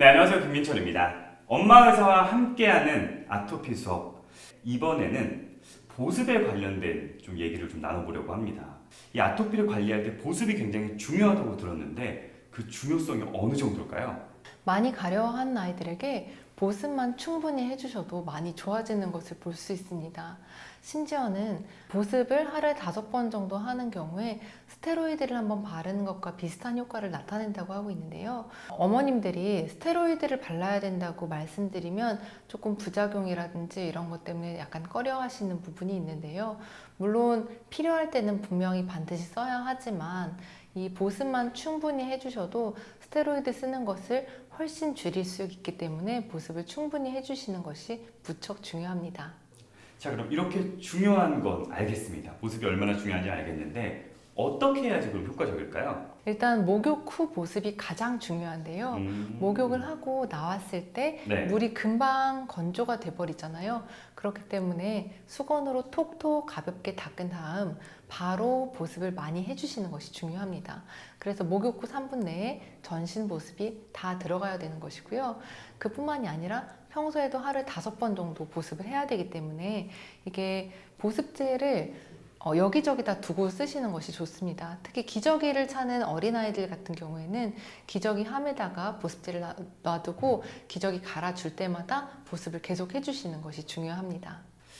네, 안녕하세요. 김민철입니다. 엄마 의사와 함께하는 아토피 수업. 이번에는 보습에 관련된 좀 얘기를 좀 나눠보려고 합니다. 이 아토피를 관리할 때 보습이 굉장히 중요하다고 들었는데 그 중요성이 어느 정도일까요? 많이 가려워하는 아이들에게 보습만 충분히 해주셔도 많이 좋아지는 것을 볼 수 있습니다. 심지어는 보습을 하루에 다섯 번 정도 하는 경우에 스테로이드를 한번 바르는 것과 비슷한 효과를 나타낸다고 하고 있는데요. 어머님들이 스테로이드를 발라야 된다고 말씀드리면 조금 부작용이라든지 이런 것 때문에 약간 꺼려 하시는 부분이 있는데요. 물론 필요할 때는 분명히 반드시 써야 하지만 이 보습만 충분히 해주셔도 스테로이드 쓰는 것을 훨씬 줄일 수 있기 때문에 보습 을 충분히 해주시는 것이 무척 중요합니다. 자, 그럼 이렇게 중요한 건 알겠습니다. 보습이 얼마나 중요한지 알겠는데 어떻게 해야지 그럼 효과적일까요? 일단 목욕 후 보습이 가장 중요한데요. 음. 목욕을 하고 나왔을 때 네. 물이 금방 건조가 돼버리잖아요. 그렇기 때문에 수건으로 톡톡 가볍게 닦은 다음 바로 보습을 많이 해주시는 것이 중요합니다. 그래서 목욕 후 3분 내에 전신 보습이 다 들어가야 되는 것이고요. 그뿐만이 아니라 평소에도 하루에 다섯 번 정도 보습을 해야 되기 때문에 이게 보습제를 어, 여기저기다 두고 쓰시는 것이 좋습니다. 특히 기저귀를 차는 어린아이들 같은 경우에는 기저귀 함에다가 보습제를 놔- 놔두고 기저귀 갈아줄 때마다 보습을 계속 해주시는 것이 중요합니다.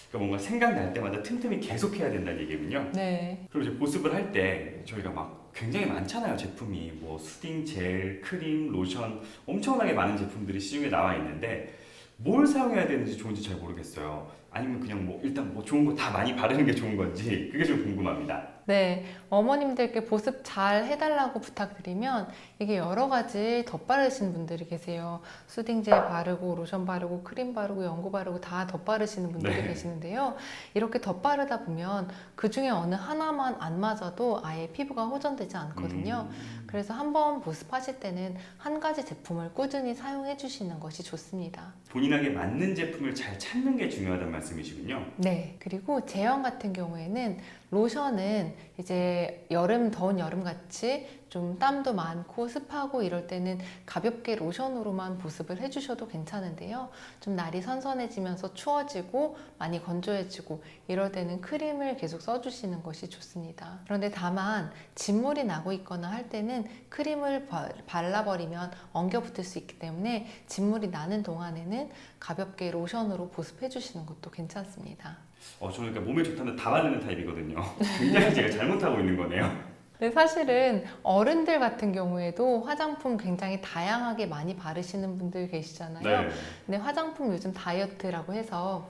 그러니까 뭔가 생각날 때마다 틈틈이 계속 해야 된다는 얘기군요. 네. 그리고 이제 보습을 할 때 저희가 막 굉장히 많잖아요 제품이 뭐 수딩 젤, 크림, 로션 엄청나게 많은 제품들이 시중에 나와 있는데 뭘 사용해야 되는지 좋은지 잘 모르겠어요. 아니면 그냥 뭐 일단 뭐 좋은 거 다 많이 바르는 게 좋은 건지 그게 좀 궁금합니다. 네, 어머님들께 보습 잘 해달라고 부탁드리면 이게 여러 가지 덧바르시는 분들이 계세요. 수딩젤 바르고 로션 바르고 크림 바르고 연고 바르고 다 덧바르시는 분들이 네. 계시는데요. 이렇게 덧바르다 보면 그 중에 어느 하나만 안 맞아도 아예 피부가 호전되지 않거든요. 음, 그래서 한 번 보습하실 때는 한 가지 제품을 꾸준히 사용해 주시는 것이 좋습니다. 본인에게 맞는 제품을 잘 찾는 게 중요하다는 말씀이시군요. 네. 그리고 제형 같은 경우에는 로션은 이제 여름, 더운 여름 같이 좀 땀도 많고 습하고 이럴 때는 가볍게 로션으로만 보습을 해주셔도 괜찮은데요. 좀 날이 선선해지면서 추워지고 많이 건조해지고 이럴 때는 크림을 계속 써주시는 것이 좋습니다. 그런데 다만 진물이 나고 있거나 할 때는 크림을 바- 발라버리면 엉겨 붙을 수 있기 때문에 진물이 나는 동안에는 가볍게 로션으로 보습해주시는 것도 괜찮습니다. 어, 저는 그러니까 몸에 좋다는 다 바르는 타입이거든요. 굉장히 제가 잘못하고 있는 거네요. 근데 사실은 어른들 같은 경우에도 화장품 굉장히 다양하게 많이 바르시는 분들 계시잖아요. 네. 근데 화장품 요즘 다이어트라고 해서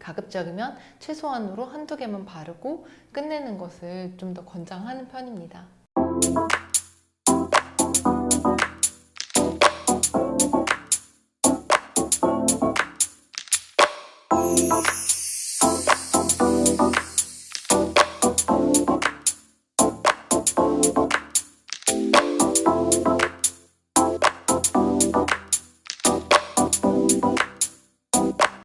가급적이면 최소한으로 한두 개만 바르고 끝내는 것을 좀 더 권장하는 편입니다.